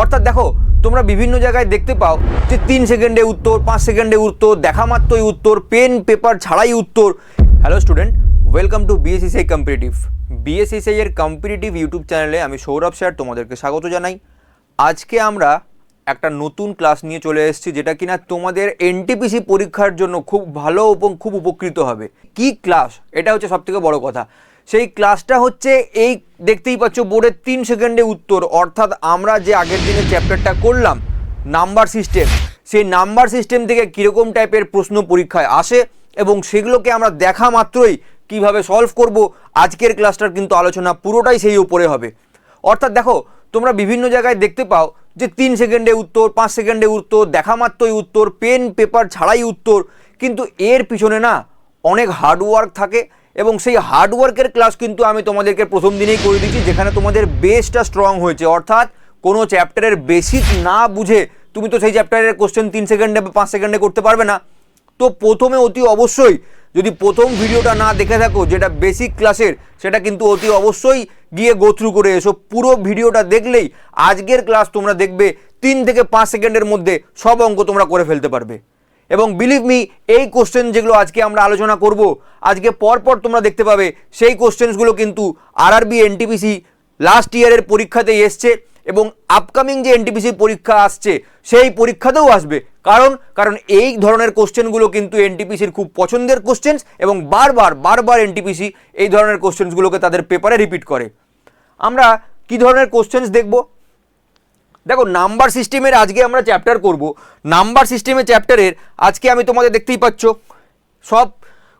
অর্থাৎ দেখো, তোমরা বিভিন্ন জায়গায় দেখতে পাও যে তিন সেকেন্ডে উত্তর, পাঁচ সেকেন্ডে উত্তর, দেখা মাত্রই উত্তর পেন পেপার ছাড়াই উত্তর। Hello student welcome to BSCCI competitive BSCCI এর কম্পিটিটিভ ইউটিউব চ্যানেলে আমি সৌরভ স্যার তোমাদেরকে স্বাগত জানাই। আজকে আমরা একটা নতুন ক্লাস নিয়ে চলে এসেছি, যেটা কিনা তোমাদের এনটিপিসি পরীক্ষার জন্য খুব ভালো এবং খুব উপকৃত হবে। কি ক্লাস এটা হচ্ছে সবথেকে বড় কথা। সেই ক্লাসটা হচ্ছে এই দেখতেই পাচ্ছ বোর্ডের তিন সেকেন্ডে উত্তর। অর্থাৎ আমরা যে আগের দিনে চ্যাপ্টারটা করলাম নাম্বার সিস্টেম সেই নাম্বার সিস্টেম থেকে কীরকম টাইপের প্রশ্ন পরীক্ষায় আসে এবং সেগুলোকে আমরা দেখা মাত্রই কীভাবে সলভ করব, আজকের ক্লাসটার কিন্তু আলোচনা পুরোটাই সেই উপরে হবে। অর্থাৎ দেখো, তোমরা বিভিন্ন জায়গায় দেখতে পাও যে তিন সেকেন্ডে উত্তর, পাঁচ সেকেন্ডে উত্তর, দেখা মাত্রই উত্তর পেন পেপার ছাড়াই উত্তর। কিন্তু এর পিছনে না অনেক হার্ডওয়ার্ক থাকে এবং সেই হার্ডওয়ার্কের ক্লাস কিন্তু আমি তোমাদেরকে প্রথম দিনেই করে দিচ্ছি যেখানে তোমাদের বেসটা স্ট্রং হয়েছে। অর্থাৎ কোনো চ্যাপ্টারের বেসিক না বুঝে তুমি তো সেই চ্যাপ্টারের কোশ্চেন তিন সেকেন্ডে বা পাঁচ সেকেন্ডে করতে পারবে না। তো প্রথমে অতি অবশ্যই যদি প্রথম ভিডিওটা না দেখে থাকো, যেটা বেসিক ক্লাসের সেটা কিন্তু অতি অবশ্যই গিয়ে গো থ্রু করে এসো। পুরো ভিডিওটা দেখলেই আজকের ক্লাস তোমরা দেখবে, তিন থেকে পাঁচ সেকেন্ডের মধ্যে সব অঙ্ক তোমরা করে ফেলতে পারবে। এবং বিলিভ মি এই কোশ্চেন যেগুলো আজকে আমরা আলোচনা করব, আজকে পরপর তোমরা দেখতে পাবে, সেই কোশ্চেন্সগুলো কিন্তু আর আরআরবি এনটিপিসি লাস্ট ইয়ারের পরীক্ষাতে এসছে এবং আপকামিং যে এনটিপিসি পরীক্ষা আসছে, সেই পরীক্ষাতেও আসবে। কারণ কারণ এই ধরনের কোশ্চেনগুলো কিন্তু এনটিপিসির খুব পছন্দের কোশ্চেন্স এবং বারবার বারবার এনটিপিসি এই ধরনের কোশ্চেন্সগুলোকে তাদের পেপারে রিপিট করে। আমরা কি ধরনের কোশ্চেন্স দেখব? দেখো নাম্বার সিস্টেমের আজকে আমরা চ্যাপ্টার করব। নাম্বার সিস্টেমের চ্যাপ্টারের আজকে আমি তোমাদের দেখতেই পাচ্ছ। সব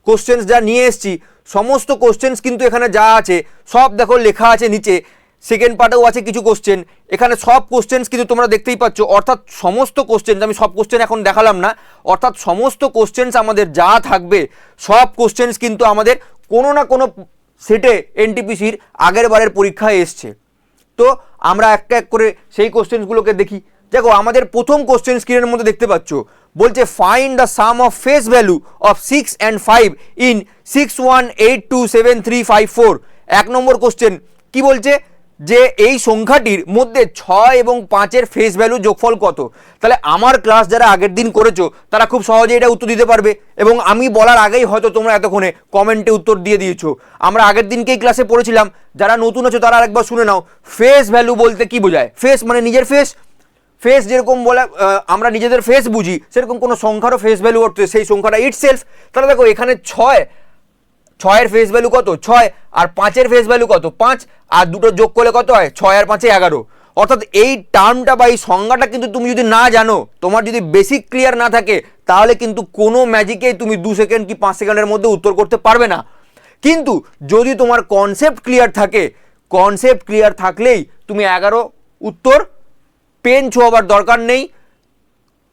কোশ্চেন্স যা নিয়ে এসেছি, সমস্ত কোশ্চেন্স কিন্তু এখানে যা আছে, সব দেখো লেখা আছে নিচে। সেকেন্ড পার্টেও আছে কিছু কোশ্চেন এখানে সব কোশ্চেন্স কিন্তু তোমরা দেখতেই পাচ্ছ। অর্থাৎ সমস্ত কোশ্চেন্স আমি সব কোশ্চেন এখন দেখালাম না। অর্থাৎ সমস্ত কোশ্চেন্স আমাদের যা থাকবে, সব কোশ্চেন্স কিন্তু আমাদের কোনো না কোনো সেটে এনটিপিসির আগের বারের পরীক্ষায় এসছে। তো আমরা একটা এক করে সেই কোশ্চেন্সগুলোকে দেখি। দেখো, আমাদের প্রথম কোশ্চেন স্ক্রিনের মধ্যে দেখতে পাচ্ছ। বলছে find the sum of face value of six and five in six one eight two seven three five four এক নম্বর কোশ্চেন কি বলছে? যে এই সংখ্যাটির মধ্যে ছয় এবং পাঁচের ফেস ভ্যালু যোগফল কত? তাহলে আমার ক্লাস যারা আগের দিন করেছ, তারা খুব সহজে এটা উত্তর দিতে পারবে। এবং আমি বলার আগেই হয়তো তোমরা এতক্ষণে কমেন্টে উত্তর দিয়ে দিয়েছ। আমরা আগের দিনকেই ক্লাসে পড়েছিলাম। যারা নতুন আছো, তারা আরেকবার শুনে নাও। ফেস ভ্যালু বলতে কি বোঝায়? ফেস মানে নিজের ফেস ফেস যেরকম বলে আমরা নিজেদের ফেস বুঝি, সেরকম কোনো সংখ্যারও ফেস ভ্যালু করতে সেই সংখ্যাটা ইট সেলফ তাহলে দেখো, এখানে ছয় ছয়ের ফেস ভ্যালু কত? ছয় আর পাঁচের ফেস ভ্যালু কত? পাঁচ আর দুটো যোগ করলে কত হয়? ছয় আর পাঁচে এগারো। অর্থাৎ এই টার্মটা বা এই সংজ্ঞাটা কিন্তু তুমি যদি না জানো, তোমার যদি বেসিক ক্লিয়ার না থাকে, তাহলে কিন্তু কোনো ম্যাজিকেই তুমি দু সেকেন্ড কি পাঁচ সেকেন্ডের মধ্যে উত্তর করতে পারবে না। কিন্তু যদি তোমার কনসেপ্ট ক্লিয়ার থাকে কনসেপ্ট ক্লিয়ার থাকলেই তুমি এগারো উত্তর পেন ছোঁয়াবার দরকার নেই,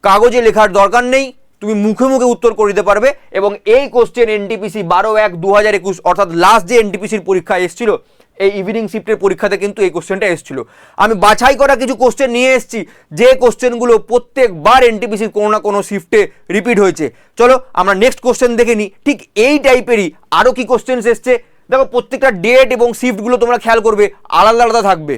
কাগজে লেখার দরকার নেই তুমি মুখে মুখে উত্তর করে দিতে পারবে এবং এই কোশ্চেন এনটিপিসি বারো এক দু হাজার একুশ, অর্থাৎ লাস্ট যে এনটিপিসির পরীক্ষা এসেছিল, এই ইভিনিং শিফটের পরীক্ষাতে কিন্তু এই কোশ্চেনটা এসেছিল। আমি বাছাই করা কিছু কোশ্চেন নিয়ে এসেছি, যে কোশ্চেনগুলো প্রত্যেকবার এনটিপিসির কোনো না কোনো শিফটে রিপিট হয়েছে। চলো, আমরা নেক্সট কোশ্চেন দেখে নিই। ঠিক এই টাইপেরই আরও কি কোশ্চেন্স এসছে? দেখো, প্রত্যেকটা ডেট এবং শিফটগুলো তোমরা খেয়াল করবে, আলাদা আলাদা থাকবে।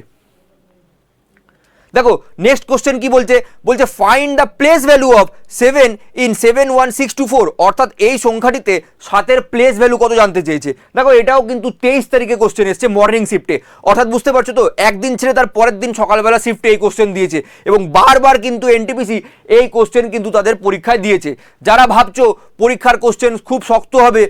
দেখো নেক্সট কোশ্চেন কি বলছে? বলছে find the place value of seven in seven one six two four অর্থাৎ এই সংখ্যাটিতে সাতের প্লেস ভ্যালু কত জানতে চেয়েছে? দেখো, এটাও কিন্তু তেইশ তারিখে কোশ্চেন এসছে মর্নিং শিফটে অর্থাৎ বুঝতে পারছ তো, একদিন ছেড়ে তার পরের দিন সকালবেলা শিফটে এই কোশ্চেন দিয়েছে। এবং বারবার কিন্তু এনটিপিসি এই কোশ্চেন কিন্তু তাদের পরীক্ষায় দিয়েছে। যারা ভাবছ পরীক্ষার কোশ্চেন খুব শক্ত হবে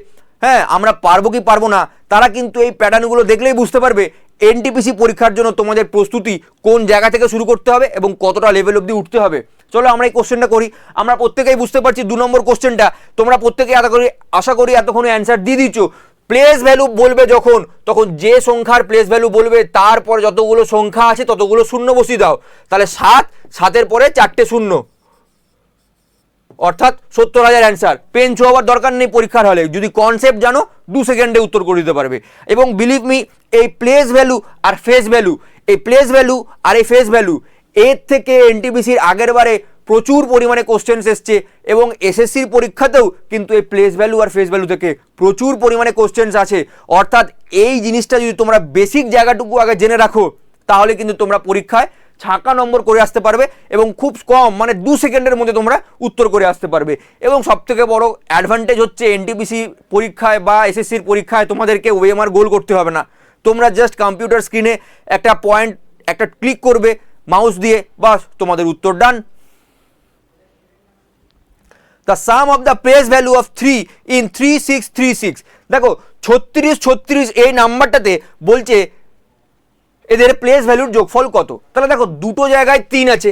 হ্যাঁ আমরা পারব কি পারব না, তারা কিন্তু এই প্যাটার্নগুলো দেখলেই বুঝতে পারবে। এনটিপিসি পরীক্ষার জন্য তোমাদের প্রস্তুতি কোন জায়গা থেকে শুরু করতে হবে এবং কতটা লেভেল অবধি উঠতে হবে? চলো আমরা এই কোশ্চেনটা করি। আমরা প্রত্যেকেই বুঝতে পারছি দু নম্বর কোশ্চেনটা তোমরা প্রত্যেকে এত করি, আশা করি এতক্ষণ অ্যান্সার দিয়ে দিচ্ছ প্লেস ভ্যালু বলবে যখন, তখন যে সংখ্যার প্লেস ভ্যালু বলবে, তারপর যতগুলো সংখ্যা আছে ততগুলো শূন্য বসিয়ে দাও। তাহলে সাত, সাতের পরে চারটে শূন্য। অর্থাৎ সত্তর হাজার অ্যান্সার পেন ছোঁয়াবার দরকার নেই পরীক্ষার হলে। যদি কনসেপ্ট জানো, দু সেকেন্ডে উত্তর করে দিতে পারবে। এবং বিলিভ মি এই প্লেস ভ্যালু আর ফেস ভ্যালু এই প্লেস ভ্যালু আর এই ফেস ভ্যালু এর থেকে এনটিপিসির আগের বারে প্রচুর পরিমাণে কোশ্চেন্স এসছে এবং এসএসসির পরীক্ষাতেও কিন্তু এই প্লেস ভ্যালু আর ফেস ভ্যালু থেকে প্রচুর পরিমাণে কোশ্চেন্স আছে। অর্থাৎ এই জিনিসটা যদি তোমরা বেসিক জায়গাটুকু আগে জেনে রাখো, তাহলে কিন্তু তোমরা পরীক্ষায় ছাঁকা নম্বর করে আসতে পারবে এবং খুব কম মানে দু সেকেন্ডের মধ্যে তোমরা উত্তর করে আসতে পারবে। এবং সবথেকে বড় অ্যাডভান্টেজ হচ্ছে এনটিপিসি পরীক্ষায় বা এসএসসির পরীক্ষায় তোমাদেরকে ওএমআর গোল করতে হবে না। তোমরা জাস্ট কম্পিউটার স্ক্রিনে একটা পয়েন্ট একটা ক্লিক করবে মাউস দিয়ে, বাস, তোমাদের উত্তর done the sum of the place value of three in three six three six দেখো, ছত্রিশ ছত্রিশ এই নাম্বারটাতে বলছে এদের প্লেস ভ্যালুর যোগফল কত? তাহলে দেখো, দুটো জায়গায় তিন আছে।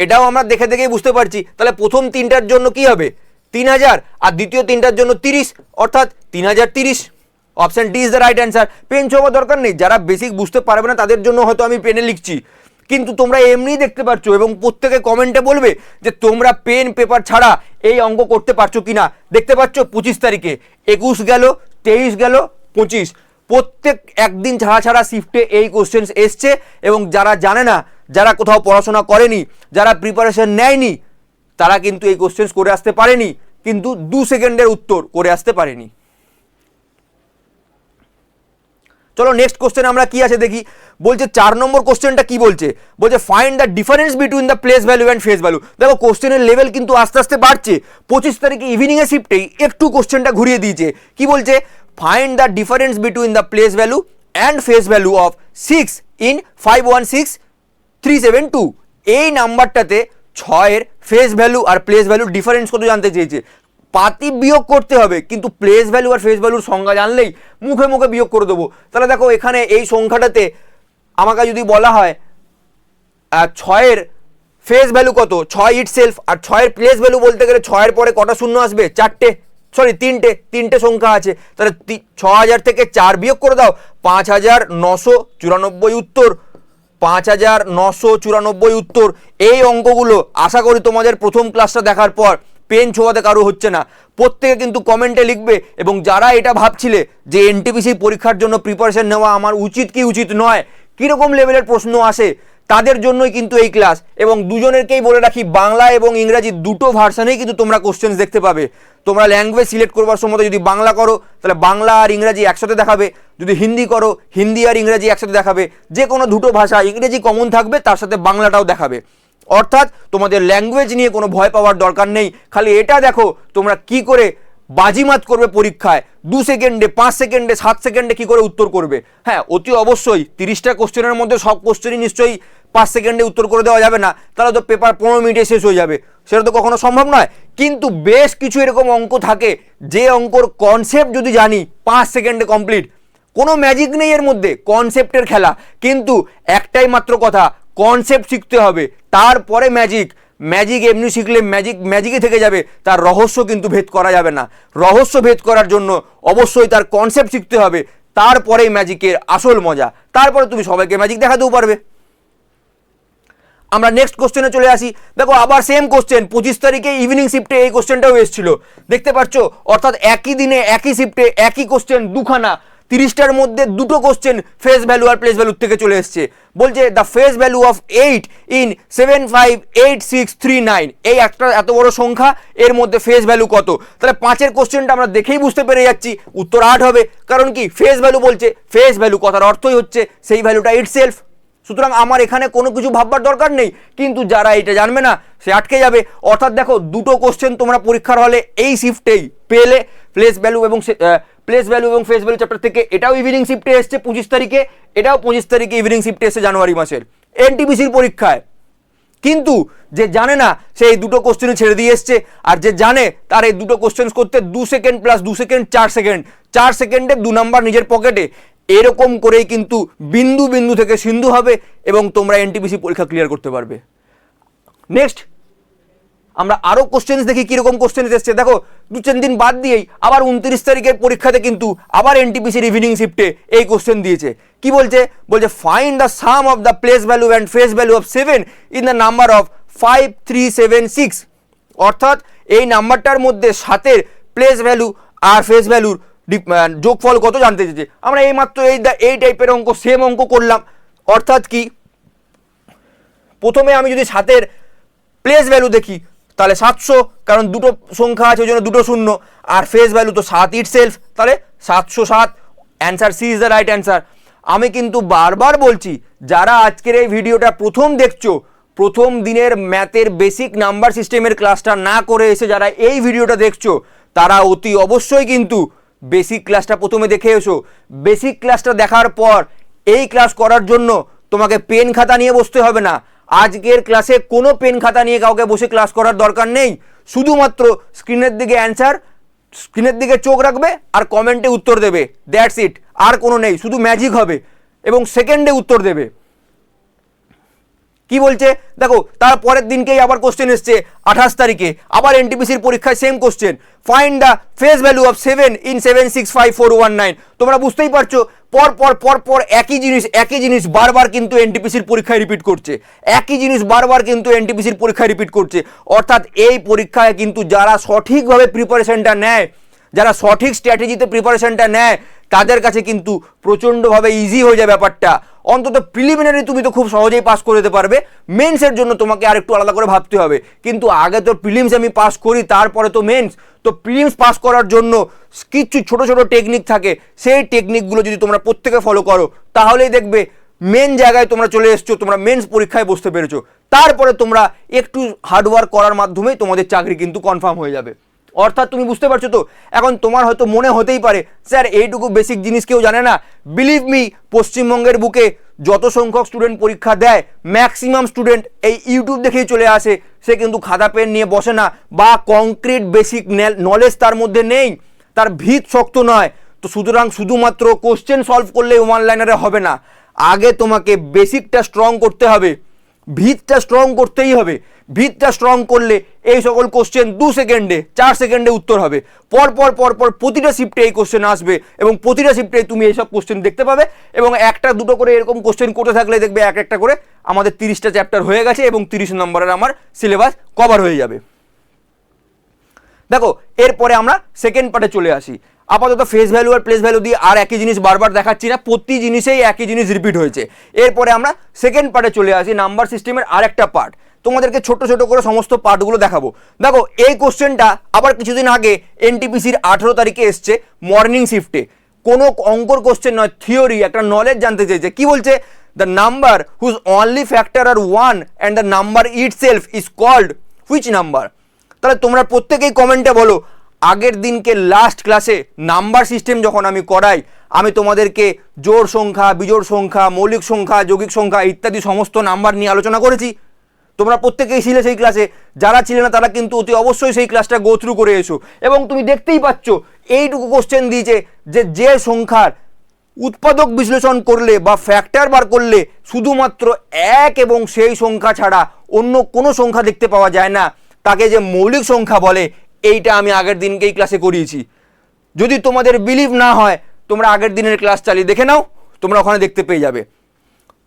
এটাও আমরা দেখে দেখেই বুঝতে পারছি। তাহলে প্রথম তিনটার জন্য কি হবে? তিন হাজার, আর দ্বিতীয় তিনটার জন্য তিরিশ, অর্থাৎ তিন হাজার তিরিশ। Option D is the right answer pen ছোঁয়া দরকার নেই। যারা বেসিক বুঝতে পারবে না, তাদের জন্য হয়তো আমি পেনে লিখছি। কিন্তু তোমরা এমনি দেখতে পাচ্ছ এবং প্রত্যেকে কমেন্টে বলবে যে তোমরা পেন পেপার ছাড়া এই অঙ্ক করতে পারছ কি না দেখতে পাচ্ছ, পঁচিশ তারিখে। একুশ গেল, তেইশ গেল, পঁচিশ। প্রত্যেক একদিন ছাড়া ছাড়া শিফটে এই কোশ্চেন্স এসছে এবং যারা জানে না, যারা কোথাও পড়াশোনা করেনি, যারা প্রিপারেশন নেয়নি, তারা কিন্তু এই কোশ্চেন্স করে আসতে পারেনি, কিন্তু দু সেকেন্ডের উত্তর করে আসতে পারেনি। চলো নেক্সট কোশ্চেন আমরা কি আছে দেখি। বলছে চার নম্বর কোশ্চেনটা কি বলছে? বলছে find the difference between the place value and face value দেখো কোশ্চেনের লেভেল কিন্তু আস্তে আস্তে বাড়ছে। পঁচিশ তারিখে ইভিনিংয়ে শিফটেই একটু কোশ্চেনটা ঘুরিয়ে দিয়েছে। কি বলছে? Place value and face value of six in five one six three seven two এই নাম্বারটাতে ছয়ের ফেস ভ্যালু আর প্লেস ভ্যালুর ডিফারেন্স কত জানতে চেয়েছে? পাতি বিয়োগ করতে হবে, কিন্তু প্লেস ভ্যালু আর ফেস ভ্যালুর সংজ্ঞা জানলেই মুখে মুখে বিয়োগ করে দেবো। তাহলে দেখো এখানে এই সংখ্যাটাতে আমাকে যদি বলা হয় ছয়ের ফেস ভ্যালু কত? ছয় ইট সেলফ আর ছয়ের প্লেস ভ্যালু বলতে গেলে ছয়ের পরে কটা শূন্য আসবে? চারটে। সরি তিনটে তিনটে সংখ্যা আছে। তাহলে ছ হাজার থেকে চার বিয়োগ করে দাও পাঁচ হাজার নশো চুরানব্বই উত্তর। পাঁচ হাজার নশো চুরানব্বই উত্তর। এই অঙ্কগুলো আশা করি তোমাদের প্রথম ক্লাসটা দেখার পর পেন ছোঁয়াতে কারও হচ্ছে না। প্রত্যেকে কিন্তু কমেন্টে লিখবে এবং যারা এটা ভাবছিলে যে এনটিপিসি পরীক্ষার জন্য প্রিপারেশন নেওয়া আমার উচিত কি উচিত নয়, কীরকম লেভেলের প্রশ্ন আসে তাদের জন্যই কিন্তু এই ক্লাস এবং দুজনেরকেই বলে রাখি, বাংলা এবং ইংরাজি দুটো ভার্সানেই কিন্তু তোমরা কোশ্চেন্স দেখতে পাবে। তোমরা ল্যাঙ্গুয়েজ সিলেক্ট করবার সময় যদি বাংলা করো, তাহলে বাংলা আর ইংরাজি একসাথে দেখাবে। যদি হিন্দি করো, হিন্দি আর ইংরাজি একসাথে দেখাবে। যে কোনো দুটো ভাষা ইংরেজি কমন থাকবে, তার সাথে বাংলাটাও দেখাবে। অর্থাৎ তোমাদের ল্যাঙ্গুয়েজ নিয়ে কোনো ভয় পাওয়ার দরকার নেই। খালি এটা দেখো, তোমরা কি করে বাজিমাত করবে পরীক্ষায়। দু সেকেন্ডে, পাঁচ সেকেন্ডে, সাত সেকেন্ডে কি করে উত্তর করবে? হ্যাঁ অতি অবশ্যই তিরিশটা কোশ্চেনের মধ্যে সব কোশ্চেনই নিশ্চয়ই পাঁচ সেকেন্ডে উত্তর করে দেওয়া যাবে না, তাহলে তো পেপার পনেরো মিনিটে শেষ হয়ে যাবে। সেটা তো কখনো সম্ভব নয়। কিন্তু বেশ কিছু এরকম অঙ্ক থাকে, যে অঙ্কর কনসেপ্ট যদি জানি, পাঁচ সেকেন্ডে কমপ্লিট কোনো ম্যাজিক নেই এর মধ্যে কনসেপ্টের খেলা। কিন্তু একটাই মাত্র কথা কনসেপ্ট শিখতে হবে, তারপরে ম্যাজিক ম্যাজিক এমনি শিখলে ম্যাজিক ম্যাজিকে থেকে যাবে, তার রহস্য কিন্তু ভেদ করা যাবে না। রহস্য ভেদ করার জন্য অবশ্যই তার কনসেপ্ট শিখতে হবে, তারপরেই ম্যাজিকের আসল মজা। তারপরে তুমি সবাইকে ম্যাজিক দেখাতেও পারবে। আমরা নেক্সট কোশ্চেনে চলে আসি। দেখো, আবার সেম কোশ্চেন পঁচিশ তারিখে ইভিনিং শিফটে এই কোশ্চেনটাও এসেছিল। দেখতে পাচ্ছ, অর্থাৎ একই দিনে একই শিফটে একই কোশ্চেন দুখানা, তিরিশটার মধ্যে দুটো কোশ্চেন ফেস ভ্যালু আর প্লেস ভ্যালুর থেকে চলে এসছে। বলছে the face value of eight in seven five eight six three nine এই একটা এত বড় সংখ্যা, এর মধ্যে ফেস ভ্যালু কত? তাহলে পাঁচের কোশ্চেনটা আমরা দেখেই বুঝতে পেরে যাচ্ছি, উত্তর আট হবে। কারণ কি? ফেস ভ্যালু বলছে ফেস ভ্যালু কথার অর্থই হচ্ছে, সেই ভ্যালুটা ইট সেলফ সুতরাং আমার এখানে কোনো কিছু ভাববার দরকার নেই, কিন্তু যারা এটা জানবে না, সে আটকে যাবে। অর্থাৎ দেখো, দুটো কোশ্চেন তোমরা পরীক্ষার হলে এই শিফটেই পেলে প্লেস ভ্যালু এবং প্লেস ভ্যালু এবং ফেস ভ্যালু চ্যাপ্টার থেকে এটাও ইভিনিং শিফটে এসছে পঁচিশ তারিখে, এটাও পঁচিশ তারিখে ইভিনিং শিফটে এসছে জানুয়ারি মাসের। এনটিপিসির পরীক্ষায়। কিন্তু যে জানে না, সে এই দুটো কোশ্চেনে ছেড়ে দিয়ে এসছে, আর যে জানে, তার এই দুটো কোশ্চেন করতে দু সেকেন্ড প্লাস দু সেকেন্ড চার সেকেন্ড চার সেকেন্ডে দু নাম্বার নিজের পকেটে এরকম করেই কিন্তু বিন্দু বিন্দু থেকে সিন্ধু হবে এবং তোমরা এনটিপিসি পরীক্ষা ক্লিয়ার করতে পারবে। নেক্সট আমরা আরও কোশ্চেন্স দেখি, কীরকম কোশ্চেন্স এসছে। দেখো, দু তিন দিন বাদ দিয়েই আবার উনত্রিশ তারিখের পরীক্ষাতে কিন্তু আবার এনটিপিসির ইভিনিং শিফটে এই কোশ্চেন দিয়েছে। কি বলছে? বলছে find the sum of the place value and face value of seven in the number of five three seven six অর্থাৎ, এই নাম্বারটার মধ্যে সাতের প্লেস ভ্যালু আর ফেস ভ্যালুর যোগফল কত জানতে চেয়েছে? আমরা এই মাত্র এই এই টাইপের অঙ্ক সেম অঙ্ক করলাম। অর্থাৎ কি? প্রথমে আমি যদি সাতের প্লেস ভ্যালু দেখি, তাহলে সাতশো, কারণ দুটো সংখ্যা আছে, ওই জন্য দুটো শূন্য। আর ফেস ভ্যালু তো সাত ইট সেলফ তাহলে সাতশো সাত। Answer C is the right answer আমি কিন্তু বারবার বলছি, যারা আজকের এই ভিডিওটা প্রথম দেখছ, প্রথম দিনের ম্যাথের বেসিক নাম্বার সিস্টেমের ক্লাসটা না করে এসে যারা এই ভিডিওটা দেখছ, তারা অতি অবশ্যই কিন্তু বেসিক ক্লাসটা প্রথমে দেখে এসো। বেসিক ক্লাসটা দেখার পর এই ক্লাস করার জন্য তোমাকে পেন খাতা নিয়ে বসতে হবে না। আজকের ক্লাসে কোনো পেন খাতা নিয়ে কাউকে বসে ক্লাস করার দরকার নেই। শুধুমাত্র স্ক্রিনের দিকে অ্যান্সার, স্ক্রিনের দিকে চোখ রাখবে আর কমেন্টে উত্তর দেবে। That's it. আর কোনো নেই। শুধু ম্যাজিক হবে এবং সেকেন্ডে উত্তর দেবে। কি বলছে? দেখো, তার পরের দিনকেই আবার কোশ্চেন এসছে, আঠাশ তারিখে। আবার এনটিপিসির পরীক্ষায় same question find the face value of seven in seven six five four one nine তোমরা বুঝতেই পারছ, পর পর পর পর একই জিনিস একই জিনিস বারবার কিন্তু এনটিপিসির পরীক্ষায় রিপিট করছে। একই জিনিস বারবার কিন্তু এনটিপিসির পরীক্ষায় রিপিট করছে। অর্থাৎ এই পরীক্ষায় কিন্তু যারা সঠিকভাবে প্রিপারেশনটা নেয়, যারা সঠিক স্ট্র্যাটেজিতে প্রিপারেশনটা নেয় তাদের কাছে কিন্তু প্রচণ্ডভাবে ইজি হয়ে যায় ব্যাপারটা। অন্তত প্রিলিমিনারি তুমি তো খুব সহজেই পাস করে দিতে পারবে। মেন্সের জন্য তোমাকে আর একটু আলাদা করে ভাবতে হবে। কিন্তু আগে তো প্রিলিমস আমি পাস করি, তারপরে তো মেন্স তো প্রিলিমস পাস করার জন্য কিছু ছোট ছোট টেকনিক থাকে। সেই টেকনিকগুলো যদি তোমরা প্রত্যেকে ফলো করো, তাহলেই দেখবে মেন জায়গায় তোমরা চলে এসছো, তোমরা মেন্স পরীক্ষায় বসতে পেরেছ। তারপরে তোমরা একটু হার্ডওয়ার্ক করার মাধ্যমেই তোমাদের চাকরি কিন্তু কনফার্ম হয়ে যাবে। অর্থাৎ তুমি বুঝতে পারছ তো? এখন তোমার হয়তো মনে হতেই পারে, স্যার, এইটুকু বেসিক জিনিস কেউ জানে না। বিলিভ মি পশ্চিমবঙ্গের বুকে যত সংখ্যক স্টুডেন্ট পরীক্ষা দেয় ম্যাক্সিমাম স্টুডেন্ট এই ইউটিউব দেখেই চলে আসে। সে কিন্তু খাতা পেন নিয়ে বসে না বা কংক্রিট বেসিক নলেজ তার মধ্যে নেই। তার ভিত শক্ত নয়। তো সুতরাং শুধুমাত্র কোশ্চেন সলভ করলে ওয়ান লাইনারে হবে না। আগে তোমাকে বেসিকটা স্ট্রং করতে হবে। ভিতটা স্ট্রং করতেই হবে। ভিতটা স্ট্রং করলে এই সকল কোশ্চেন দু সেকেন্ডে চার সেকেন্ডে উত্তর হবে। পরপর পরপর পর পর প্রতিটা শিফটে এই কোশ্চেন আসবে এবং প্রতিটা শিফটে তুমি এইসব কোশ্চেন দেখতে পাবে এবং একটা, দুটো করে এরকম কোশ্চেন করতে থাকলে দেখবে এক একটা করে আমাদের তিরিশটা চ্যাপ্টার হয়ে গেছে এবং তিরিশ নম্বরের আমার সিলেবাস কভার হয়ে যাবে। দেখো, এরপরে আমরা সেকেন্ড পার্টে চলে আসি। আপাতত ফেস ভ্যালু আর প্লেস ভ্যালু দিয়ে আর একই জিনিস বারবার দেখাচ্ছি না, প্রতি জিনিসেই একই জিনিস রিপিট হয়েছে। এরপরে আমরা সেকেন্ড পার্টে চলে আসি নাম্বার সিস্টেমের আরেকটা পার্ট তোমাদেরকে ছোট ছোট করে সমস্ত পার্টগুলো দেখাবো। দেখো, এই কোশ্চেনটা আবার কিছুদিন আগে এনটিপিসির আঠেরো তারিখে এসছে মর্নিং শিফটে কোনো অঙ্কর কোশ্চেন নয় থিওরি একটা নলেজ জানতে চেয়েছে। কি বলছে? The number whose only factor are one and the number itself is called which number তাহলে তোমরা প্রত্যেকেই কমেন্টে বলো, আগের দিনকে লাস্ট ক্লাসে নাম্বার সিস্টেম যখন আমি করাই, আমি তোমাদেরকে জোর সংখ্যা বিজোড় সংখ্যা, মৌলিক সংখ্যা, যৌগিক সংখ্যা ইত্যাদি সমস্ত নাম্বার নিয়ে আলোচনা করেছি। তোমরা প্রত্যেকেই ছিলে সেই ক্লাসে যারা ছিলে না তারা কিন্তু অতি অবশ্যই সেই ক্লাসটা গো থ্রু করে এসো। এবং তুমি দেখতেই পাচ্ছ, এইটুকু কোশ্চেন দিয়েছে যে যে সংখ্যার উৎপাদক বিশ্লেষণ করলে বা ফ্যাক্টর বার করলে শুধুমাত্র এক এবং সেই সংখ্যা ছাড়া অন্য কোনো সংখ্যা দেখতে পাওয়া যায় না। তাকে যে মৌলিক সংখ্যা বলে, এইটা আমি আগের দিনকেই ক্লাসে করিয়েছি। যদি তোমাদের বিলিভ না হয়, তোমরা আগের দিনের ক্লাস চালিয়ে দেখে নাও, তোমরা ওখানে দেখতে পেয়ে যাবে।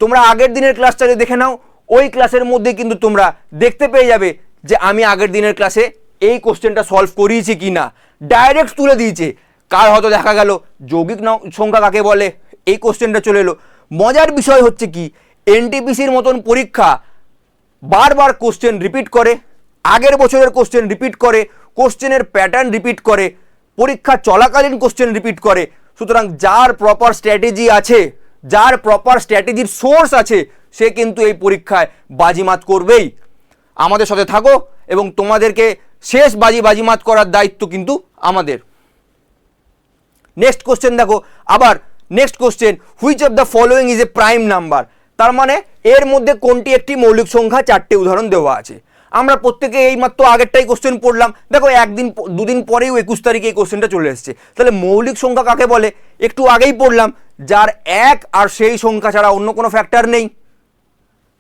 তোমরা আগের দিনের ক্লাস চালিয়ে দেখে নাও, ওই ক্লাসের মধ্যে কিন্তু তোমরা দেখতে পেয়ে যাবে যে আমি আগের দিনের ক্লাসে এই কোশ্চেনটা সলভ করিয়েছি কি না। ডাইরেক্ট তুলে দিয়েছে। কার হয়তো দেখা গেল, যৌগিক সংখ্যা কাকে বলে, এই কোশ্চেনটা চলে এলো। মজার বিষয় হচ্ছে কি এনটিপিসির মতন পরীক্ষা বারবার কোশ্চেন রিপিট করে আগের বছরের কোশ্চেন রিপিট করে কোশ্চেনের প্যাটার্ন রিপিট করে, পরীক্ষা চলাকালীন কোশ্চেন রিপিট করে। সুতরাং যার প্রপার স্ট্র্যাটেজি আছে, যার প্রপার স্ট্র্যাটেজির সোর্স আছে, সে কিন্তু এই পরীক্ষায় বাজিমাত করবেই। আমাদের সাথে থাকো এবং তোমাদেরকে শেষ বাজি বাজিমাত করার দায়িত্ব কিন্তু আমাদের। নেক্সট কোশ্চেন দেখো, আবার next question which of the following is a prime number তার মানে এর মধ্যে কোনটি একটি মৌলিক সংখ্যা, চারটে উদাহরণ দেওয়া আছে। আমরা প্রত্যেকে এই মাত্র আগেরটাই কোশ্চেন পড়লাম। দেখো, একদিন দুদিন পরেও একুশ তারিখে এই কোশ্চেনটা চলে এসেছে। তাহলে মৌলিক সংখ্যা কাকে বলে? একটু আগেই পড়লাম, যার এক আর সেই সংখ্যা ছাড়া অন্য কোনো ফ্যাক্টর নেই।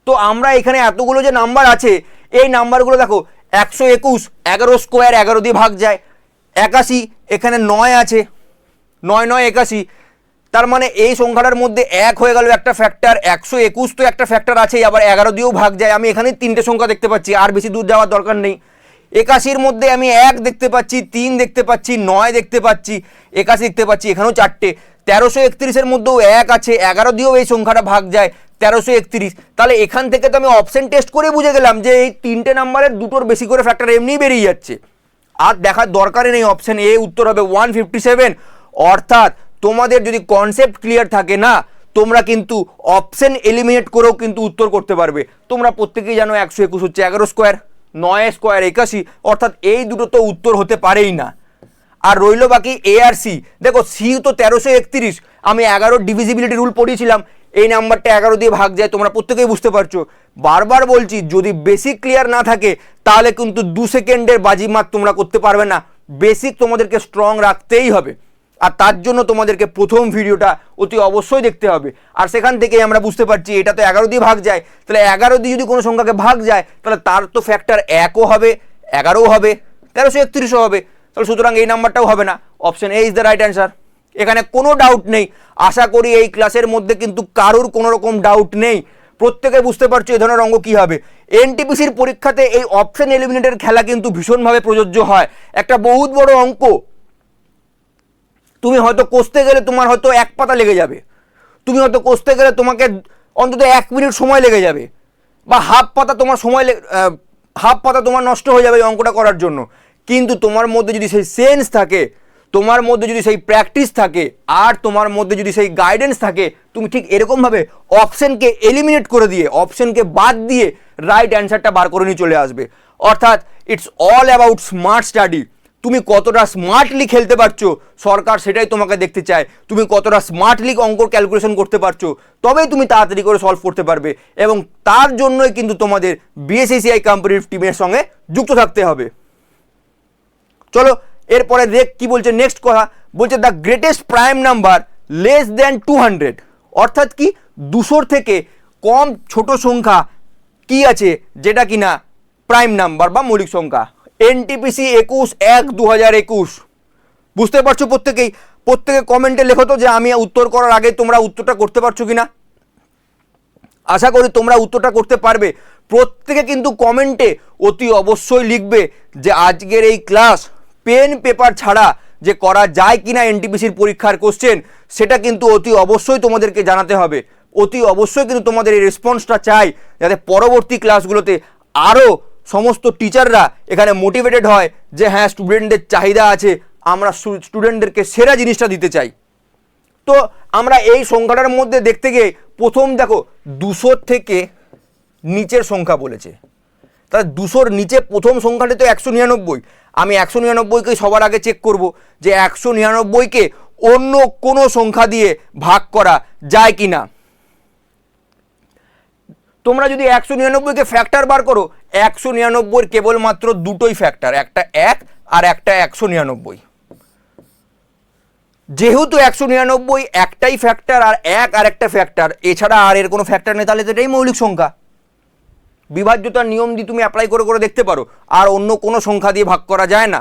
তো আমরা এখানে এতগুলো যে নাম্বার আছে, এই নাম্বারগুলো দেখো, একশো একুশ, এগারো স্কোয়ার এগারো দিয়ে ভাগ যায়। একাশি, এখানে নয় আছে। নয় নয়, একাশি। তার মানে এই সংখ্যাটার মধ্যে এক হয়ে গেল একটা ফ্যাক্টর একশো একুশ তো একটা ফ্যাক্টর আছেই, আবার এগারো দিয়েও ভাগ যায়। আমি এখানে তিনটে সংখ্যা দেখতে পাচ্ছি, আর বেশি দূর যাওয়ার দরকার নেই। একাশির মধ্যে আমি এক দেখতে পাচ্ছি, তিন দেখতে পাচ্ছি, নয় দেখতে পাচ্ছি, একাশি দেখতে পাচ্ছি, এখানেও চারটে। তেরোশো একত্রিশের মধ্যেও এক আছে, এগারো দিয়েও এই সংখ্যাটা ভাগ যায়, তেরোশো একত্রিশ। তাহলে এখান থেকে তো আমি অপশন টেস্ট করে বুঝে গেলাম যে এই তিনটে নাম্বারের দুটোর বেশি করে ফ্যাক্টর এমনিই বেরিয়ে যাচ্ছে। আর দেখার দরকারই নেই অপশন এ উত্তর হবে ওয়ান ফিফটি সেভেন অর্থাৎ তোমাদের যদি কনসেপ্ট ক্লিয়ার থাকে না, তোমরা কিন্তু অপশন এলিমিনেট করেও কিন্তু উত্তর করতে পারবে। তোমরা প্রত্যেকেই জানো একশো একুশ হচ্ছে এগারো স্কোয়ার নয় স্কোয়ার একাশি, অর্থাৎ এই দুটো তো উত্তর হতে পারেই না। আর রইল বাকি এ আর সি দেখো সি তো তেরোশো একত্রিশ, আমি এগারো ডিভিজিবিলিটি রুল পড়িয়েছিলাম, এই নাম্বারটা এগারো দিয়ে ভাগ যায়, তোমরা প্রত্যেকেই বুঝতে পারছ। বারবার বলছি, যদি বেসিক ক্লিয়ার না থাকে, তাহলে কিন্তু দু সেকেন্ডের বাজি বাজিমাত তোমরা করতে পারবে না। বেসিক তোমাদেরকে স্ট্রং রাখতেই হবে। আর তার জন্য তোমাদেরকে প্রথম ভিডিওটা অতি অবশ্যই দেখতে হবে। আর সেখান থেকেই আমরা বুঝতে পারছি, এটা তো এগারো দিয়ে ভাগ যায়। তাহলে এগারো দিয়ে যদি কোনো সংখ্যাকে ভাগ যায়, তাহলে তার তো ফ্যাক্টর একও হবে, এগারোও হবে, তেরোশো একত্রিশও হবে। তাহলে সুতরাং এই নাম্বারটাও হবে না। Option A is the right answer এখানে কোনো ডাউট নেই। আশা করি এই ক্লাসের মধ্যে কিন্তু কারোর কোনো রকম ডাউট নেই। প্রত্যেকে বুঝতে পারছ এই ধরনের অঙ্ক কী হবে। এনটিপিসির পরীক্ষাতে এই অপশন এলিমিনেটের খেলা কিন্তু ভীষণভাবে প্রযোজ্য হয়। একটা বহুত বড় অঙ্ক। তুমি হয়তো কষতে গেলে তোমার হয়তো এক পাতা লেগে যাবে। তুমি হয়তো কষতে গেলে তোমাকে অন্তত এক মিনিট সময় লেগে যাবে। বা হাফ পাতা তোমার সময় হাফ পাতা তোমার নষ্ট হয়ে যাবে অঙ্কটা করার জন্য। কিন্তু তোমার মধ্যে যদি সেই সেন্স থাকে, তোমার মধ্যে যদি সেই প্র্যাকটিস থাকে, আর তোমার মধ্যে যদি সেই গাইডেন্স থাকে, তুমি ঠিক এরকমভাবে অপশনকে এলিমিনেট করে দিয়ে অপশনকে বাদ দিয়ে রাইট অ্যান্সারটা বার করে নিয়ে চলে আসবে। অর্থাৎ it's all about smart study তুমি কতটা স্মার্টলি খেলতে পারছ? সরকার সেটাই তোমাকে দেখতে চায়। তুমি কতটা স্মার্টলি অঙ্কর ক্যালকুলেশন করতে পারছ? তবেই তুমি তাড়াতাড়ি করে সলভ করতে পারবে। এবং তার জন্যই কিন্তু তোমাদের বিএসএসিআই কোম্পানির টিমের সঙ্গে যুক্ত থাকতে হবে। চলো, এরপরে দেখ কি বলছে নেক্সট কথা। বলছে the greatest prime number less than two hundred অর্থাৎ কি দুশোর থেকে কম ছোট সংখ্যা কি আছে? যেটা কিনা প্রাইম নাম্বার বা মৌলিক সংখ্যা। এনটিপিসি একুশ এক দু হাজার একুশ। বুঝতে পারছ প্রত্যেকেই? প্রত্যেকে কমেন্টে লেখো তো যে আমি উত্তর করার আগে তোমরা উত্তরটা করতে পারছ কি না আশা করি তোমরা উত্তরটা করতে পারবে। প্রত্যেকে কিন্তু কমেন্টে অতি অবশ্যই লিখবে যে আজকের এই ক্লাস পেন পেপার ছাড়া যে করা যায় কিনা এনটিপিসির পরীক্ষার কোশ্চেন সেটা কিন্তু অতি অবশ্যই তোমাদেরকে জানাতে হবে। অতি অবশ্যই কিন্তু তোমাদের এই রেসপন্সটা চাই, যাতে পরবর্তী ক্লাসগুলোতে আরও সমস্ত টিচাররা এখানে মোটিভেটেড হয় যে হ্যাঁ স্টুডেন্টদের চাহিদা আছে, আমরা স্টুডেন্টদেরকে সেরা জিনিসটা দিতে চাই। তো আমরা এই সংখ্যাটার মধ্যে দেখতে গিয়ে প্রথম দেখো, দুশোর থেকে নিচের সংখ্যা বলেছে। তাহলে দুশোর নিচে প্রথম সংখ্যাটি তো একশো নিরানব্বই। আমি একশো নিরানব্বইকে সবার আগে চেক করব যে একশো নিরানব্বইকে অন্য কোনো সংখ্যা দিয়ে ভাগ করা যায় কি না তোমরা যদি একশো নিরানব্বইকে ফ্যাক্টর বার করো একশো নিরানব্বইয়ের কেবলমাত্র দুটোই ফ্যাক্টর একটা এক আর একটা একশো নিরানব্বই। যেহেতু একশো নিরানব্বই একটাই ফ্যাক্টর আর এক আর একটা ফ্যাক্টর এছাড়া আর এর কোনো ফ্যাক্টর নেই, তাহলে তো এটাই মৌলিক সংখ্যা। বিভাজ্যতার নিয়ম দিয়ে তুমি অ্যাপ্লাই করে করে দেখতে পারো, আর অন্য কোনো সংখ্যা দিয়ে ভাগ করা যায় না।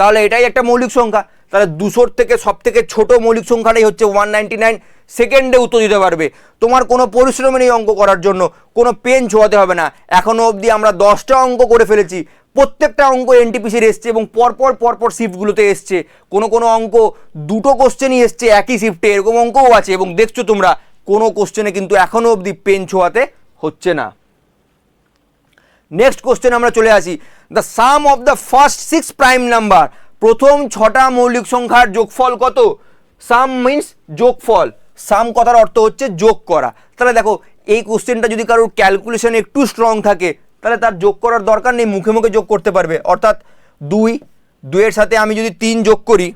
তাহলে এটাই একটা মৌলিক সংখ্যা। তাহলে দুশোর থেকে সব থেকে ছোটো মৌলিক সংখ্যাটাই হচ্ছে ওয়ান নাইনটি নাইন সেকেন্ডে উত্তর দিতে পারবে। তোমার কোনো পরিশ্রম নেই অঙ্ক করার জন্য, কোনো পেন ছোঁয়াতে হবে না। এখনও অবধি আমরা দশটা অঙ্ক করে ফেলেছি। প্রত্যেকটা অঙ্ক এনটিপিসির এসছে এবং পরপর পরপর শিফটগুলোতে এসছে। কোনো কোনো অঙ্ক দুটো কোশ্চেনই এসছে, একই শিফটে এরকম অঙ্কও আছে এবং দেখছ তোমরা, কোনো কোশ্চেনে কিন্তু এখনও অবধি পেন ছোঁয়াতে হচ্ছে না। নেক্সট কোশ্চেন আমরা চলে আসি। The sum of the first six prime number প্রথম ছটা মৌলিক সংখ্যার যোগফল কত? সাম মিন্স যোগফল। সাম কথার অর্থ হচ্ছে যোগ করা। তাহলে দেখো, এই কোশ্চেনটা যদি কারোর ক্যালকুলেশন একটু স্ট্রং থাকে, তাহলে তার যোগ করার দরকার নেই, মুখে মুখে যোগ করতে পারবে। অর্থাৎ দুই, দুইয়ের সাথে আমি যদি তিন যোগ করি,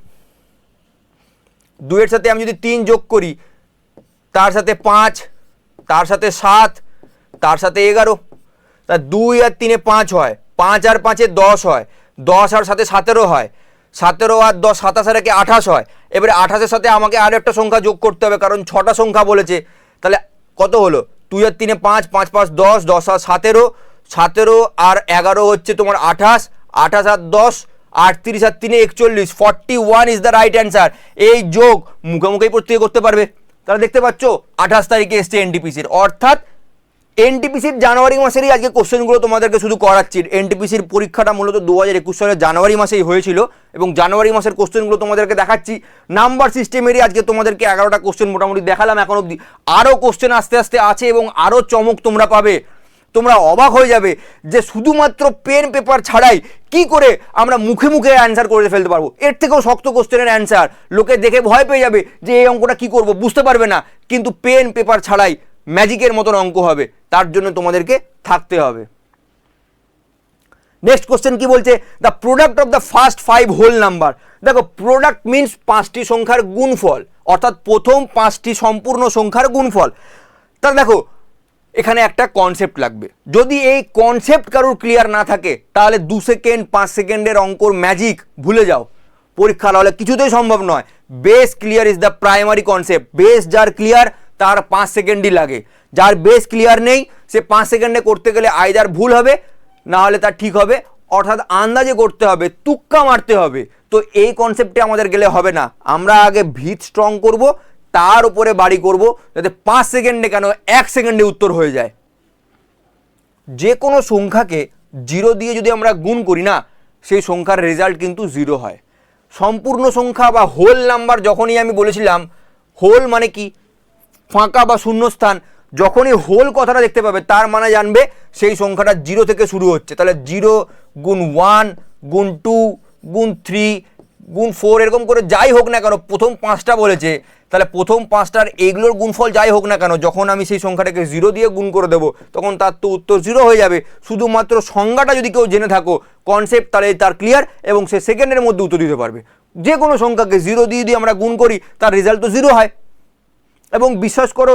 দুইয়ের সাথে আমি যদি তিন যোগ করি, তার সাথে পাঁচ, তার সাথে সাত, তার সাথে এগারো তা দুই আর তিনে পাঁচ হয়। পাঁচ আর পাঁচে দশ হয়। দশ আর সাথে সতেরো হয়। সতেরো আর দশ, সাতাশ আর একে আঠাশ হয়। এবারে আঠাশের সাথে আমাকে আরও একটা সংখ্যা যোগ করতে হবে, কারণ ছটা সংখ্যা বলেছে। তাহলে কত হলো? দুই আর তিনে পাঁচ পাঁচ পাঁচ দশ দশ আর সতেরো। সতেরো আর এগারো হচ্ছে তোমার আঠাশ। আঠাশ আর দশ, আটত্রিশ আর তিনে একচল্লিশ। Forty one is the right answer এই যোগ মুখে মুখেই প্রত্যেকে করতে পারবে। তাহলে দেখতে পাচ্ছ, আঠাশ তারিখে এসছে এনডিপিসির অর্থাৎ এনটিপিসির জানুয়ারি মাসেরই আজকে কোশ্চেনগুলো তোমাদেরকে শুধু করাচ্ছি। এনটিপিসির পরীক্ষাটা মূলত দু হাজার একুশ সালের জানুয়ারি মাসেই হয়েছিল এবং জানুয়ারি মাসের কোশ্চেনগুলো তোমাদেরকে দেখাচ্ছি। নাম্বার সিস্টেমেরই আজকে তোমাদেরকে এগারোটা কোশ্চেন মোটামুটি দেখালাম, এখন অবধি আরও কোশ্চেন আস্তে আস্তে আছে এবং আরও চমক তোমরা পাবে। তোমরা অবাক হয়ে যাবে যে শুধুমাত্র পেন পেপার ছাড়াই কি করে আমরা মুখে মুখে অ্যান্সার করে ফেলতে পারব। এর থেকেও শক্ত কোশ্চেনের অ্যান্সার। লোকে দেখে ভয় পেয়ে যাবে যে এই অঙ্কটা কি করব, বুঝতে পারবে না। কিন্তু পেন পেপার ছাড়াই ম্যাজিকের মতন অঙ্ক হবে, তার জন্য তোমাদেরকে থাকতে হবে। নেক্সট কোশ্চেন কি বলছে? The product of the first five whole number দেখো প্রোডাক্ট মিন্স পাঁচটি সংখ্যার গুণফল, অর্থাৎ প্রথম পাঁচটি সম্পূর্ণ সংখ্যার গুণফল। তাহলে দেখো, এখানে একটা কনসেপ্ট লাগবে। যদি এই কনসেপ্ট কারোর ক্লিয়ার না থাকে, তাহলে দু সেকেন্ড পাঁচ সেকেন্ডের অঙ্কর ম্যাজিক ভুলে যাও। পরীক্ষার হলে কিছুতেই সম্ভব নয়। Base clear is the primary concept base যার ক্লিয়ার তার পাঁচ সেকেন্ডই লাগে। যার বেস ক্লিয়ার নেই, সে পাঁচ সেকেন্ডে করতে গেলে আইদার ভুল হবে, না হলে তার ঠিক হবে। অর্থাৎ আন্দাজে করতে হবে, তুক্কা মারতে হবে। তো এই কনসেপ্টে আমাদের গেলে হবে না। আমরা আগে ভিত স্ট্রং করব, তার উপরে বাড়ি করব, যাতে পাঁচ সেকেন্ডে কেন এক সেকেন্ডে উত্তর হয়ে যায়। যে কোনো সংখ্যাকে জিরো দিয়ে যদি আমরা গুণ করি না, সেই সংখ্যার রেজাল্ট কিন্তু জিরো হয়। সম্পূর্ণ সংখ্যা বা হোল নাম্বার যখনই আমি বলেছিলাম হোল মানে কি? ফাঁকা বা শূন্যস্থান, যখনই হোল কথাটা দেখতে পাবে, তার মানে জানবে সেই সংখ্যাটা জিরো থেকে শুরু হচ্ছে। তাহলে জিরো গুণ ওয়ান গুণ টু গুণ থ্রি গুণ ফোর এরকম করে যাই হোক না কেন, প্রথম পাঁচটা বলেছে, তাহলে প্রথম পাঁচটার এইগুলোর গুণফল যাই হোক না কেন, যখন আমি সেই সংখ্যাটাকে জিরো দিয়ে গুণ করে দেবো, তখন তার তো উত্তর জিরো হয়ে যাবে। শুধুমাত্র সংজ্ঞাটা যদি কেউ জেনে থাকো কনসেপ্ট তাহলে তার ক্লিয়ার এবং সে সেকেন্ডের মধ্যে উত্তর দিতে পারবে। যে কোনো সংখ্যাকে জিরো দিয়ে দিয়ে আমরা গুণ করি, তার রেজাল্ট তো জিরো হয়। এবং বিশ্বাস করো,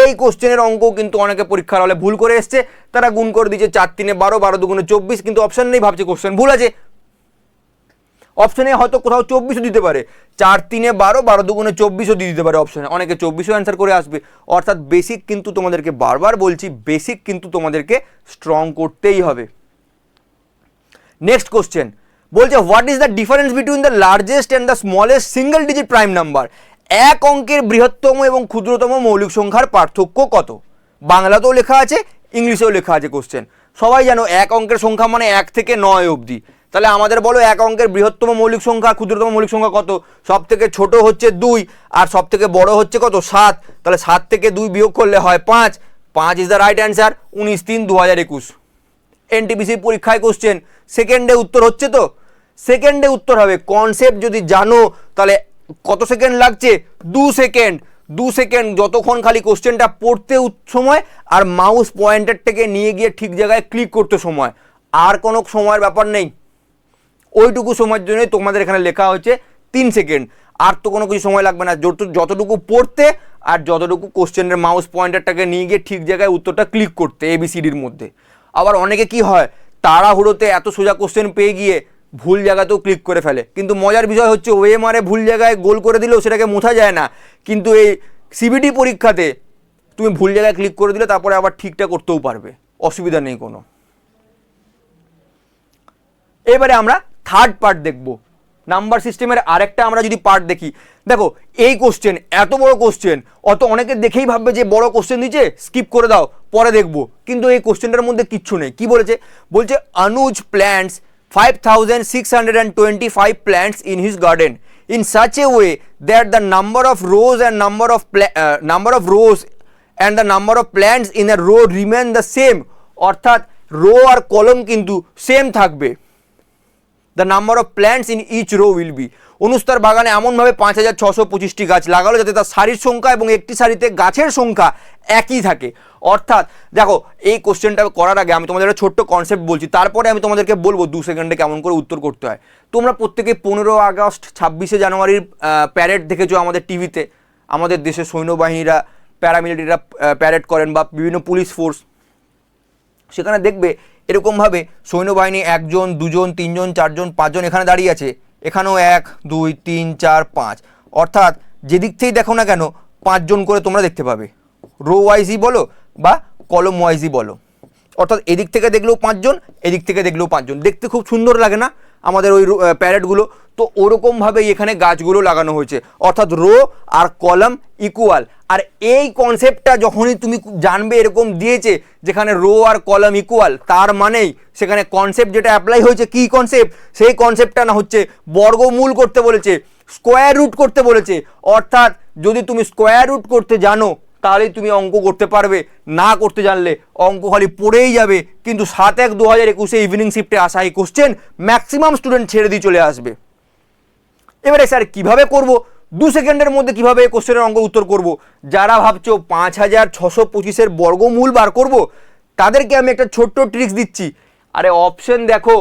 এই কোশ্চেনের অঙ্ক কিন্তু অনেকে পরীক্ষার হলে ভুল করে এসছে। তারা গুণ করে দিচ্ছে চার তিনে বারো বারো দুগুণে চব্বিশ, কিন্তু অপশন নেই, ভাবছে কোশ্চেন ভুল আছে। অপশনে হয়তো কোথাও চব্বিশও দিতে পারে। চার তিনে বারো বারো দুগুণে চব্বিশও দিয়ে দিতে পারে অপশনে অনেকে চব্বিশও অ্যান্সার করে আসবে। অর্থাৎ বেসিক কিন্তু তোমাদেরকে বারবার বলছি বেসিক কিন্তু তোমাদেরকে স্ট্রং করতেই হবে। নেক্সট কোশ্চেন বলছে what is the difference between the largest and the smallest single digit prime number এক অঙ্কের বৃহত্তম এবং ক্ষুদ্রতম মৌলিক সংখ্যার পার্থক্য কত? বাংলাতেও লেখা আছে, ইংলিশেও লেখা আছে কোশ্চেন সবাই জানো এক অঙ্কের সংখ্যা মানে এক থেকে নয় অবধি। তাহলে আমাদের বলো এক অঙ্কের বৃহত্তম মৌলিক সংখ্যা, ক্ষুদ্রতম মৌলিক সংখ্যা কত? সব থেকে ছোট হচ্ছে দুই, আর সব থেকে বড় হচ্ছে কত? সাত। তাহলে সাত থেকে দুই বিয়োগ করলে হয় পাঁচ। পাঁচ ইজ দ্য রাইট অ্যান্সার উনিশ তিন দু হাজার একুশ। এনটিপিসি পরীক্ষায় কোশ্চেন সেকেন্ডে উত্তর হচ্ছে তো? সেকেন্ডে উত্তর হবে কনসেপ্ট যদি জানো, তাহলে কত সেকেন্ড লাগছে? দু সেকেন্ড। দু সেকেন্ড যতক্ষণ খালি কোশ্চেনটা পড়তে সময় আর মাউস পয়েন্টারটাকে নিয়ে গিয়ে ঠিক জায়গায় ক্লিক করতে সময়। আর কোনো সময়ের ব্যাপার নেই। ওইটুকু সময়ের জন্যই তোমাদের এখানে লেখা হচ্ছে তিন সেকেন্ড। আর তো কোনো কিছু সময় লাগবে না। যত যতটুকু পড়তে আর যতটুকু কোশ্চেনের মাউস পয়েন্টারটাকে নিয়ে গিয়ে ঠিক জায়গায় উত্তরটা ক্লিক করতে এবিসিডির মধ্যে। আবার অনেকে কি হয়? তাড়াহুড়োতে এত সোজা কোশ্চেন পেয়ে গিয়ে ভুল জায়গাতেও ক্লিক করে ফেলে। কিন্তু মজার বিষয় হচ্ছে ওয়ে মারে ভুল জায়গায় গোল করে দিলেও সেটাকে মোছা যায় না। কিন্তু এই সিবিটি পরীক্ষাতে তুমি ভুল জায়গায় ক্লিক করে দিলে তারপরে আবার ঠিকটা করতেও পারবে। অসুবিধা নেই কোনো। এবারে আমরা থার্ড পার্ট দেখব। নাম্বার সিস্টেমের আরেকটা আমরা যদি পার্ট দেখি। দেখো, এই কোশ্চেন এত বড় কোশ্চেন অত অনেকে দেখেই ভাববে যে বড় কোশ্চেন দিচ্ছে স্কিপ করে দাও, পরে দেখব। কিন্তু এই কোশ্চেনটার মধ্যে কিচ্ছু নেই। কি বলেছে? বলছে Anuj plants five thousand six hundred and twenty five plants in his garden in such a way that the number of rose and number of number of rose and the number of plants in row remain the same অর্থাৎ row আর column কিন্তু same থাকবে। The number of plants in each row will be অনুস্তার বাগানে এমনভাবে পাঁচ হাজার ছশো পঁচিশটি গাছ লাগালো যাতে তার সারির সংখ্যা এবং একটি সারিতে গাছের সংখ্যা একই থাকে। অর্থাৎ, দেখো, এই কোশ্চেনটা করার আগে আমি তোমাদের একটা ছোট্ট কনসেপ্ট বলছি। তারপরে আমি তোমাদেরকে বলব দু সেকেন্ডে কেমন করে উত্তর করতে হয়। তোমরা প্রত্যেকে পনেরো আগস্ট ছাব্বিশে জানুয়ারির প্যারেড দেখেছ আমাদের টিভিতে আমাদের দেশের সৈন্যবাহিনীরা প্যারামিলিটারিরা প্যারেড করেন বা বিভিন্ন পুলিশ ফোর্স সেখানে দেখবে এরকমভাবে সৈন্যবাহিনী একজন, দুজন, তিনজন, চারজন, পাঁচজন এখানে দাঁড়িয়ে আছে। এখানেও এক, দুই, তিন, চার, পাঁচ। অর্থাৎ যেদিক থেকেই দেখো না কেন, পাঁচজন করে তোমরা দেখতে পাবে। রো ওয়াইজই বলো বা কলম ওয়াইজই বলো। অর্থাৎ এদিক থেকে দেখলেও পাঁচজন, এদিক থেকে দেখলেও পাঁচজন। দেখতে খুব সুন্দর লাগে না? আমাদের ওই প্যারেটগুলো তো ওরকমভাবেই এখানে গাছগুলো লাগানো হয়েছে। অর্থাৎ রো আর কলম ইকুয়াল আর এই কনসেপ্টটা যখনই তুমি জানবে, এরকম দিয়েছে, যেখানে রো আর কলম ইকুয়াল তার মানেই সেখানে কনসেপ্ট যেটা অ্যাপ্লাই হয়েছে, কি কনসেপ্ট সেই কনসেপ্টটা না হচ্ছে বর্গমূল করতে বলেছে স্কোয়ার রুট করতে বলেছে। অর্থাৎ যদি তুমি স্কোয়ার রুট করতে জানো তাহলেই তুমি অঙ্ক করতে পারবে। না করতে জানলে অঙ্ক খালি পড়েই যাবে। কিন্তু সাত এক দু হাজার একুশে ইভিনিং শিফটে আসা এই কোশ্চেন ম্যাক্সিমাম স্টুডেন্ট ছেড়ে দিয়ে চলে আসবে। এবারে স্যার কীভাবে করব? দু সেকেন্ডের মধ্যে কীভাবে এই কোশ্চেনের অঙ্ক উত্তর করব? যারা ভাবছ পাঁচ হাজার ছশো পঁচিশের বর্গমূল বার করব, তাদেরকে আমি একটা ছোট্ট ট্রিক্স দিচ্ছি। আরে অপশন দেখো,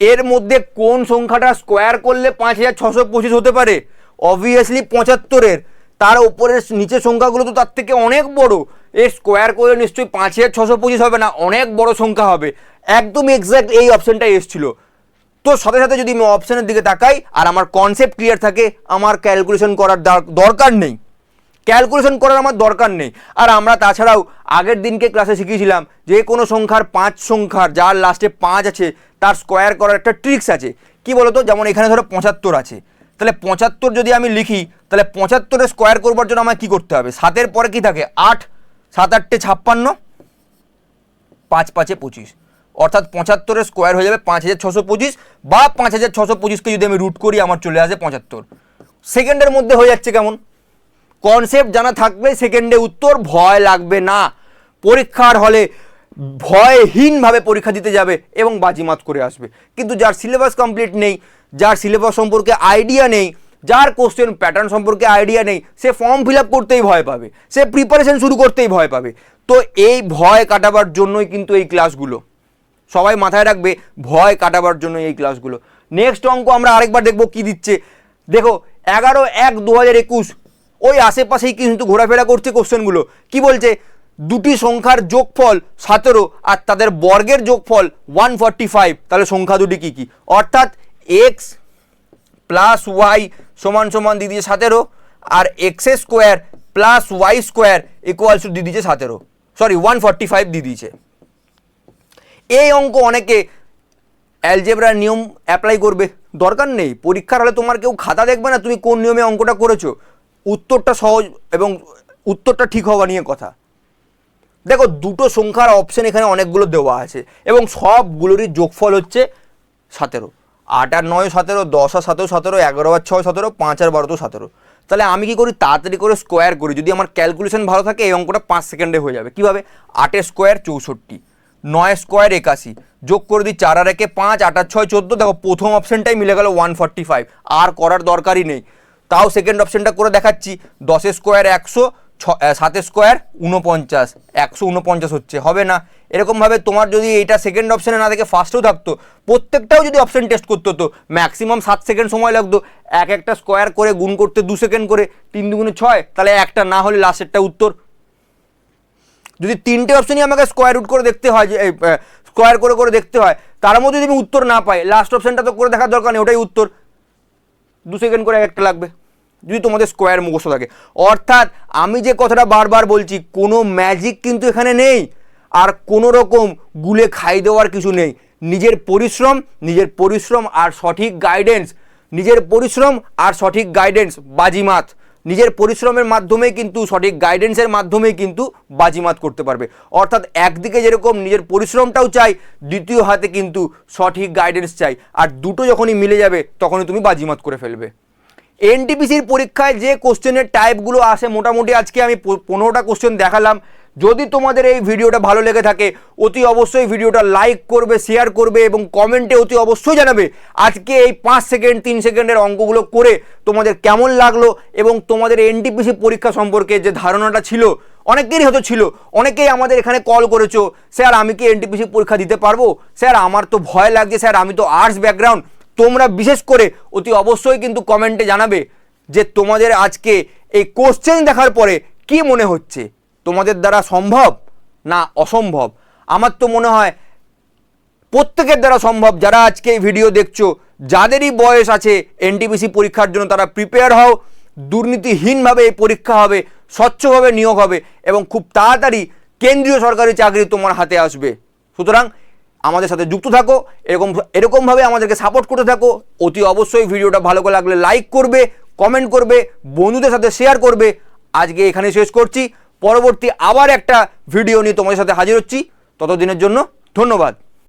এর মধ্যে কোন সংখ্যাটা স্কোয়ার করলে পাঁচ হাজার ছশো পঁচিশ হতে পারে? অবভিয়াসলি পঁচাত্তরের। তার উপরের নিচের সংখ্যাগুলো তো তার থেকে অনেক বড়। এর স্কোয়ার করে নিশ্চয়ই পাঁচ হাজার ছশো পঁচিশ হবে না, অনেক বড় সংখ্যা হবে। একদম এক্স্যাক্ট এই অপশনটা এসেছিল। তো সাথে সাথে যদি আমি অপশানের দিকে তাকাই, আর আমার কনসেপ্ট ক্লিয়ার থাকে, আমার ক্যালকুলেশন করার দার- দরকার নেই। ক্যালকুলেশন করার আমার দরকার নেই। আর আমরা তাছাড়াও আগের দিনকে ক্লাসে শিখিয়েছিলাম যে কোনো সংখ্যার পাঁচ সংখ্যার যার লাস্টে পাঁচ আছে, তার স্কোয়ার করার একটা ট্রিক্স আছে। কি বলতো? যেমন এখানে ধরো পঁচাত্তর আছে। তাহলে পঁচাত্তর যদি আমি লিখি, তাহলে পঁচাত্তরের স্কোয়ার করবার জন্য আমায় কী করতে হবে? সাতের পরে কি থাকে? আট, সাত আটটে ছাপ্পান্ন, পাঁচ পাঁচে পঁচিশ। অর্থাৎ পঁচাত্তরের স্কোয়ার হয়ে যাবে পাঁচ হাজার ছশো পঁচিশ বা পাঁচ হাজার ছশো পঁচিশকে যদি আমি রুট করি, আমার চলে আসে পঁচাত্তর। সেকেন্ডের মধ্যে হয়ে যাচ্ছে কেমন? কনসেপ্ট জানা থাকলে সেকেন্ডে উত্তর, ভয় লাগবে না। পরীক্ষার হলে ভয়হীনভাবে পরীক্ষা দিতে যাবে এবং বাজিমাত করে আসবে। কিন্তু যার সিলেবাস কমপ্লিট নেই যার সিলেবাস সম্পর্কে আইডিয়া নেই, যার কোশ্চেন প্যাটার্ন সম্পর্কে আইডিয়া নেই, সে ফর্ম ফিল করতেই ভয় পাবে, সে প্রিপারেশন শুরু করতেই ভয় পাবে। তো এই ভয় কাটাবার জন্যই কিন্তু এই ক্লাসগুলো সবাই মাথায় রাখবে, ভয় কাটাবার জন্য এই ক্লাসগুলো নেক্সট অঙ্ক আমরা আরেকবার দেখব কি দিচ্ছে। দেখো, এগারো এক দু হাজার একুশ, ওই আশেপাশেই কিন্তু ঘোরাফেরা করছে কোশ্চেনগুলো কি বলছে? দুটি সংখ্যার যোগফল সতেরো, আর তাদের বর্গের যোগফল ওয়ান ফর্টি ফাইভ তাহলে সংখ্যা দুটি কী কী? অর্থাৎ এক্স প্লাস ওয়াই সমান সমান দিয়ে দিয়েছে সতেরো, আর x square plus y square equals to দিয়ে দিয়েছে সতেরো। সরি ওয়ান ফর্টি ফাইভ দিয়ে দিয়েছে। এই অঙ্ক অনেকে অ্যালজেব্রার নিয়ম অ্যাপ্লাই করবে। দরকার নেই। পরীক্ষার হলে তোমার কেউ খাতা দেখবে না তুমি কোন নিয়মে অঙ্কটা করেছ। উত্তরটা সহজ এবং উত্তরটা ঠিক হওয়া নিয়ে কথা। দেখো, দুটো সংখ্যার অপশন এখানে অনেকগুলো দেওয়া আছে এবং সবগুলোরই যোগফল হচ্ছে সতেরো। আট আর নয় সতেরো, দশ আর সতেরো সতেরো, এগারো আর ছয় সতেরো, পাঁচ আর বারো তো সতেরো। তাহলে আমি কি করি? তাড়াতাড়ি করে স্কোয়ার করি। যদি আমার ক্যালকুলেশন ভালো থাকে, এই অঙ্কটা পাঁচ সেকেন্ডে হয়ে যাবে। কীভাবে? আটের স্কোয়ার চৌষট্টি, নয় স্কোয়ার একাশি, যোগ করে দিই চার আর একে পাঁচ, আট আর ছয় চোদ্দ। দেখো, প্রথম অপশানটাই মিলে গেল ওয়ান ফর্টি ফাইভ আর করার দরকারই নেই। তাও সেকেন্ড অপশানটা করে দেখাচ্ছি। দশের স্কোয়ার একশো ছ সাতের স্কোয়ার উনপঞ্চাশ একশো উনপঞ্চাশ হচ্ছে, হবে না? এরকমভাবে তোমার যদি এটা সেকেন্ড অপশনে না থেকে ফার্স্টেও থাকতো, প্রত্যেকটাও যদি অপশন টেস্ট করতে হতো ম্যাক্সিমাম সাত সেকেন্ড সময় লাগতো, এক একটা স্কোয়ার করে গুণ করতে দু সেকেন্ড করে, তিন দুগুণে ছয়, তাহলে একটা, না হলে লাস্টেরটা উত্তর। যদি তিনটে অপশনই আমাকে স্কোয়ার রুট করে দেখতে হয়, যে স্কোয়ার করে করে দেখতে হয়, তার মধ্যে যদি আমি উত্তর না পাই লাস্ট অপশনটা তো করে দেখার দরকার নেই, ওটাই উত্তর। দু সেকেন্ড করে এক একটা লাগবে। যদি তোমাদের স্কোয়ার মুখস্থ থাকে। অর্থাৎ আমি যে কথাটা বারবার বলছি, কোনো ম্যাজিক কিন্তু এখানে নেই। আর কোনো রকম গুলে খাই দেওয়ার কিছু নেই। নিজের পরিশ্রম নিজের পরিশ্রম আর সঠিক গাইডেন্স নিজের পরিশ্রম আর সঠিক গাইডেন্স বাজিমাত। নিজের পরিশ্রমের মাধ্যমেই কিন্তু, সঠিক গাইডেন্সের মাধ্যমেই কিন্তু বাজিমাত করতে পারবে। অর্থাৎ একদিকে যেরকম নিজের পরিশ্রমটাও চাই, দ্বিতীয় হাতে কিন্তু সঠিক গাইডেন্স চাই। আর দুটো যখনই মিলে যাবে, তখনই তুমি বাজিমাত করে ফেলবে। এনটিপিসির পরীক্ষায় যে কোশ্চেনের টাইপগুলো আসে, মোটামুটি আজকে আমি পনেরোটা কোশ্চেন দেখালাম। যদি তোমাদের এই ভিডিওটা ভালো লেগে থাকে, অতি অবশ্যই ভিডিওটা লাইক করবে, শেয়ার করবে এবং কমেন্টে অতি অবশ্যই জানাবে আজকে এই পাঁচ সেকেন্ড, তিন সেকেন্ডের অঙ্কগুলো করে তোমাদের কেমন লাগল এবং তোমাদের এনটিপিসি পরীক্ষা সম্পর্কে যে ধারণাটা ছিল, অনেকেরই হয়তো ছিল, অনেকেই আমাদের এখানে কল করেছ, স্যার, আমি কি এনটিপিসি পরীক্ষা দিতে পারব? স্যার, আমার তো ভয় লাগছে, স্যার, আমি তো আর্টস ব্যাকগ্রাউন্ড তোমরা বিশেষ করে অতি অবশ্যই কিন্তু কমেন্টে জানাবে যে তোমাদের আজকে এই কোশ্চেন দেখার পরে কি মনে হচ্ছে? তোমাদের দ্বারা সম্ভব না অসম্ভব? আমার তো মনে হয় প্রত্যেকের দ্বারা সম্ভব। যারা আজকে এই ভিডিও দেখছ, যাদেরই বয়স আছে এনটিপিসি পরীক্ষার জন্য তারা প্রিপেয়ার হও। দুর্নীতিহীনভাবে এই পরীক্ষা হবে, স্বচ্ছভাবে নিয়োগ হবে এবং খুব তাড়াতাড়ি কেন্দ্রীয় সরকারি চাকরি তোমার হাতে আসবে। সুতরাং আমাদের সাথে যুক্ত থাকো, এরকম, এরকমভাবে আমাদেরকে সাপোর্ট করতে থাকো। অতি অবশ্যই ভিডিওটা ভালো করে লাগলে লাইক করবে কমেন্ট করবে, বন্ধুদের সাথে শেয়ার করবে। আজকে এখানে শেষ করছি। পরবর্তী আবার একটা ভিডিও নিয়ে তোমাদের সাথে হাজির হচ্ছি। ততদিনের জন্য ধন্যবাদ।